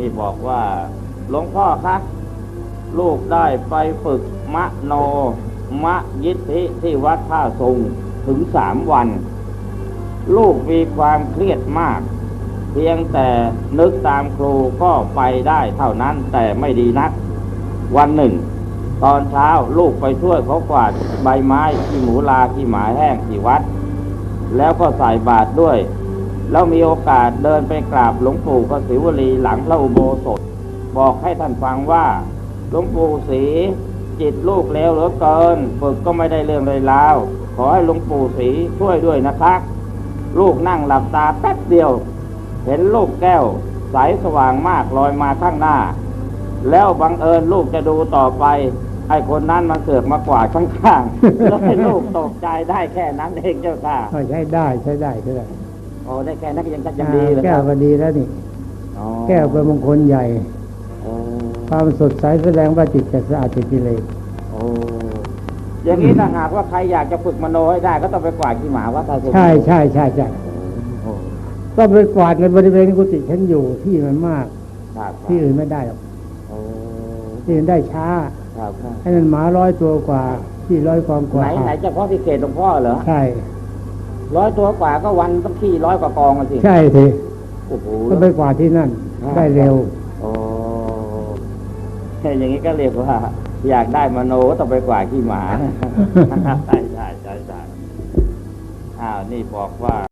นี่บอกว่าหลวงพ่อคะลูกได้ไปฝึกมะโน มะยิทธิที่วัดท่าทรงถึงสามวัน ลูกมีความเครียดมาก เพียงแต่นึกตามครูก็ไปได้เท่านั้นแต่ไม่ดีนัก วันหนึ่ง ตอนเช้าลูกไปช่วยเขากวาดใบไม้ที่หมูลาที่หมาแห้งที่วัด แล้วก็ใส่บาตรด้วย แล้วมีโอกาสเดินไปกราบหลวงปู่พระศิวลีหลังพระอุโบสถ บอกให้ท่านฟังว่า หลวงปู่ศรีจิตลูกเลวเหลือเกินฝึกก็ไม่ได้เรื่องเลยลาว ขอให้หลวงปู่ศรีช่วยด้วยนะครับ ลูกนั่งหลับตาแป๊บเดียว เห็นลูกแก้วใสสว่างมากลอยมาข้างหน้า แล้วบังเอิญลูกจะดูต่อไปไอ้คนนั้นมันเสือกมากว่าข้างๆแล้วให้ลูกตกใจได้แค่นั้นเองเจ้าค่ะใช้ได้ใช้ได้ใช้ได้ โอ้ได้แค่นั้นก็ยังยังดีเลยแก้ควรับก็ดีแล้วนี่อ๋อแก้วเป็นมงคลใหญ่โอ้ความสดใสแสดงว่าจิตจะสะอาดจากกิเลสโอ้อย่างนี้ถ้าหากว่าใครอยากจะฝึกมโนให้ได้ ก็ต้องไปกวาดขี้หมาวัดตาสุใช่ใช่ใช่ใช่โอ้ต้องไปกวาดในบริเวณกุฏิฉันอยู่ที่มันมากครับที่อื่นไม่ได้หรอกโอ้ที่อื่นได้ช้าครับครับให้มันหมาร้อยตัวกว่าที่ร้อยความกว่าไหนไหนเฉพาะที่เขตหลวงพ่อเหรอใช่ ร้อยตัวกว่าก็วันต้องขี้ร้อยกว่ากองกันสิใช่ทีโอ้โหก็ไปกวาดที่นั่น ได้เร็วโอ้แค่อย่างนี้ก็เรียกว่า อยากได้มโนก็ต้องไปกวาดขี้หมาใช่ใช่ใช่ใช่อ้าวนี่บอกว่า